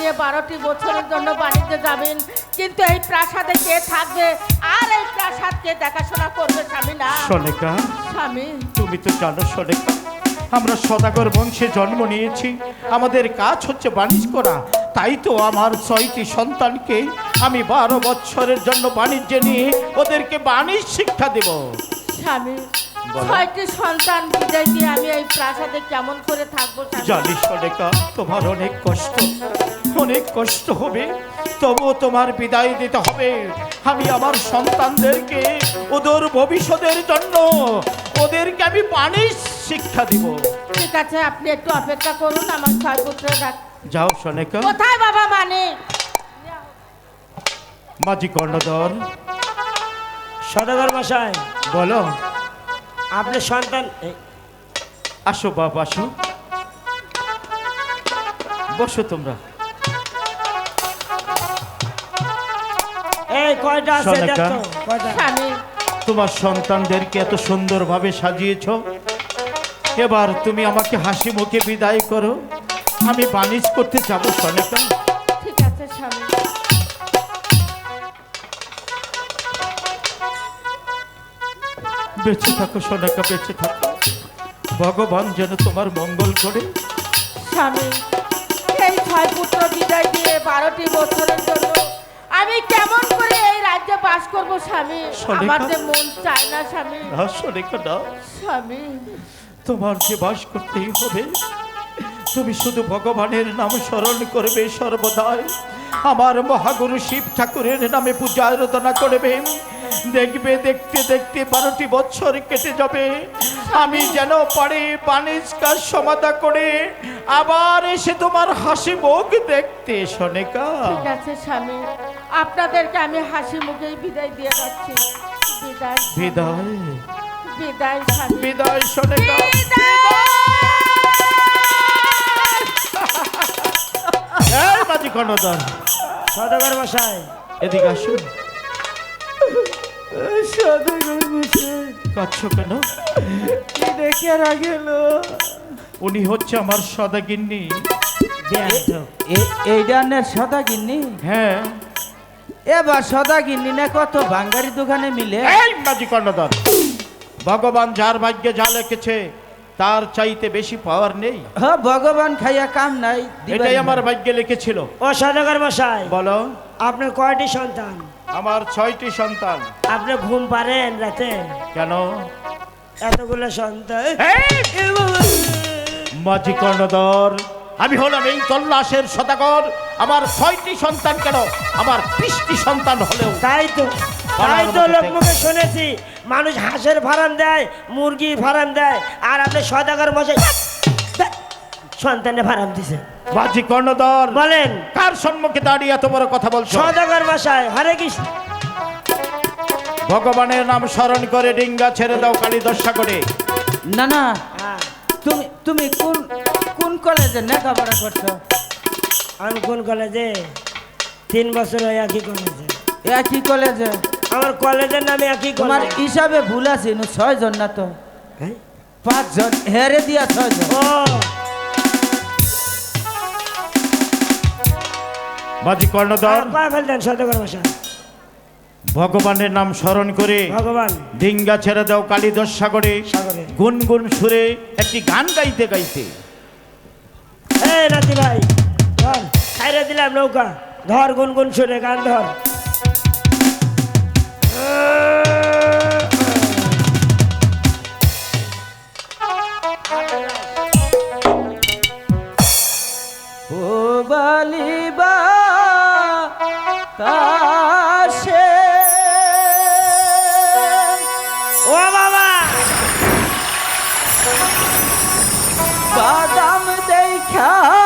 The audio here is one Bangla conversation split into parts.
নিয়ে বারোটি বছরের জন্য বাণিজ্যে যাবেন। কিন্তু এই প্রাসাদে কে থাকবে? আর এই প্রাসাদ কে দেখাশোনা করবে স্বামী না? সনেকা স্বামী। তুমি তো জানো সনেকা আমরা সদাগর বংশে জন্ম নিয়েছি। আমাদের কাজ হচ্ছে বাণিজ্য করা। তাই তো আমার ছয়টি সন্তানকে আমি বারো বছরের জন্য বাণিজ্যে নিয়ে ওদেরকে বাণিজ্য শিক্ষা দেব। স্বামী। ছয়টি সন্তান বিদায় দিয়ে আমি এই প্রাসাদে কেমন করে থাকব স্বামী? জানি। সনেকা তোমার অনেক কষ্ট। অনেক কষ্ট হবে। তবুও তোমার বিদায় দিতে হবে। আমি আমার সন্তানদেরকে ওদের ভবিষ্যতের জন্য ওদেরকে আমি বাণিজ্য শিক্ষা দিব। ঠিক আছে আপনি একটু অপেক্ষা করুন আমার ছয় পুত্র যাও সনেকা। কোথায় বাবা মানে? মাঝি কর্ণধর। সদাগর মশাই। বলো। আপনার সন্তান আসো বাপ আসো। বসো তোমরা। এই কয়টা আছে দেখো কয়টা? স্বামী। তোমার সন্তানদেরকে এত সুন্দরভাবে সাজিয়েছ। এবার তুমি আমাকে হাসি মুখে বিদায় করো। আমি বাণিজ্য করতে যাব সনেকা ঠিক আছে স্বামী। বেঁচে থাকো সোনাকা বেঁচে থাকো। ভগবান যেন তোমার মঙ্গল করে। স্বামী এই ছয় পুত্র বিদায় দিয়ে বারোটি বছরের জন্য আমি কেমন করে এই রাজ্যে বাস করব স্বামী? আমার যে মন চায় না স্বামী। না সোনিকা না স্বামী। তোমার যে বাস করতেই হবে তুমি শুধু ভগবানের নাম স্মরণ করবে সর্বদাই। আমার মহাগুরু শিব ঠাকুরের নামে পূজা আরাধনা করবে। দেখবে দেখতে দেখতে বারোটি বছর কেটে যাবে। আমি যেন পারি বাণিজ্য কাজ সমাধা করে আবার এসে তোমার হাসি মুখ দেখতে সোনিকা। ঠিক আছে স্বামী। আপনাদেরকে আমি হাসি মুখেই বিদায় দিয়ে যাচ্ছি। বিদায় বিদায়। বিদায় স্বামী। বিদায় সোনিকা। এই মাঝি কর্ণধর সদাগর মশাই। এদিকে আসুন। কাচ্ছ কেন? দেখে রাখেল উনি হচ্ছে আমার সদাগিন্নি। বেয়াদব। এইটা নে সদা কিনি হ্যাঁ। এবার সদা কিনি না কত বাঙ্গারি দোকানে মিলে? এই মাঝি কর্ণধর ভগবান যার ভাগ্যে যা লিখেছে তার চাইতে বেশি পাওয়ার নেই। হ্যাঁ ভগবান খাইয়া কাম নাই এটাই আমার ভাগ্যে লিখেছিল। ও সদাগর মশাই বলো। আপনার কয়টি সন্তান? আমার ছয়টি সন্তান। আপনি ঘুম পারেন রাতে। কেন? এতগুলো সন্তান। মাঝি কর্ণধর আমি হলাম এই তল্লাশের সদাগর। আমার ছয়টি সন্তান কেন? আমার বিশটি সন্তান হলেও। তাই তো। তাই তো লোক মুখে শুনেছি মানুষ হাঁসের ফার্ম দেয় মুরগি ফার্ম দেয় আর আপনি সদাগর মশাই সন্তানের ফার্ম দিছে। মাঝি কর্ণধর বলেন। কার সম্মুখে দাঁড়িয়ে এত বড় কথা বলছো? সদাগর মশাই হরে কৃষ্ণ। ভগবানের নাম স্মরণ করে ডিঙ্গা ছেড়ে দাও কালী দশা করে না না হ্যাঁ, তুমি তুমি কোন কোন কলেজে লেখাপড়া করছ? আমি কোন কলেজে? তিন বছর একই কলেজে। একই কলেজে? আমার কলেজের নামে একই তোমার হিসাবে ভুল আছে নু ছয় জন না তো? হ্যাঁ? পাঁচজন হেরে দিয়া ছয় জন। মাঝি কর্ণধর ভগবানের নাম স্মরণ করে ভগবান। ডিঙ্গা ছেড়ে দাও কালী দশা করে সাগরে। গুনগুন সুরে একটি গান গাইতে গাইতে। এই নাতি ভাই ধর খাইরে দিলাম নৌকা। ধর গুনগুন সুরে গান ধর। দেখা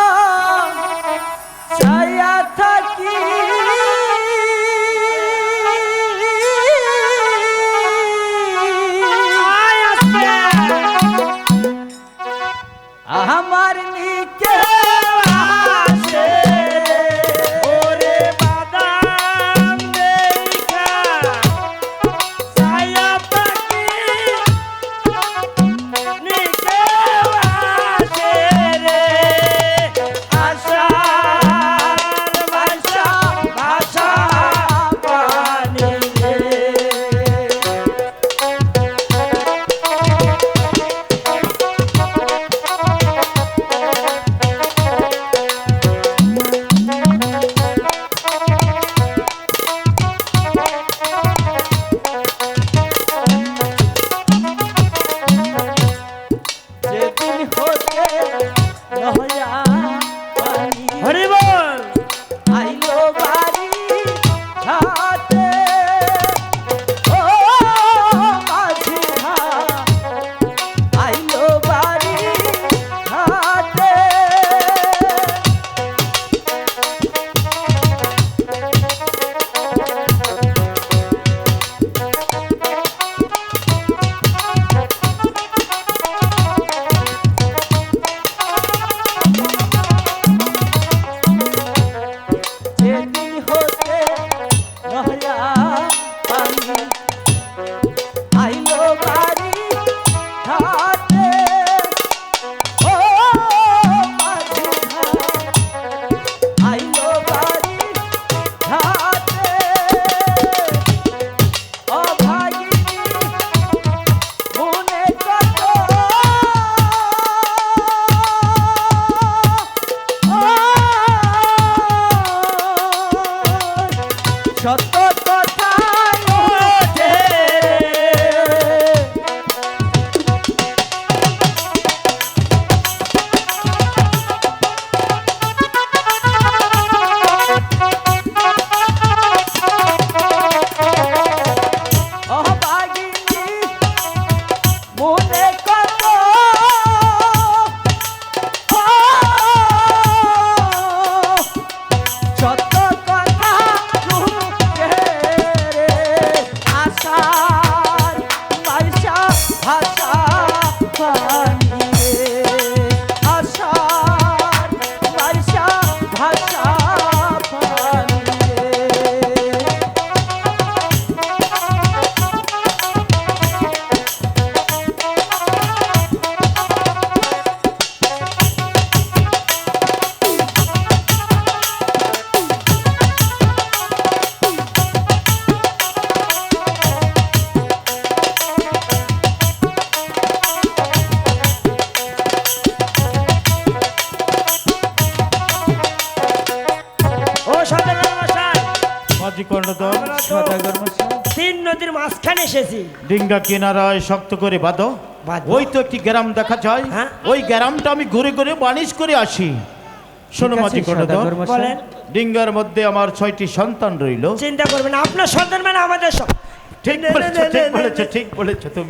মাঝি কর্ণধর আমরা তো সদাগর তিন নদীর মাঝখানে এসেছি। ডিঙ্গা কিনারায় শক্ত করে বাঁধো। ওই তো একটি গ্রাম দেখা যায়। হ্যাঁ। ওই গ্রামটা আমি ঘুরে ঘুরে বানিশ করে আসি। শোনো মাঝি ডিঙ্গার মধ্যে আমার ছয়টি সন্তান রইল। চিন্তা করবেন না, আপনার সন্তান মানে আমাদের ঠিক বলেছ ঠিক বলেছ ঠিক বলেছ তুমি।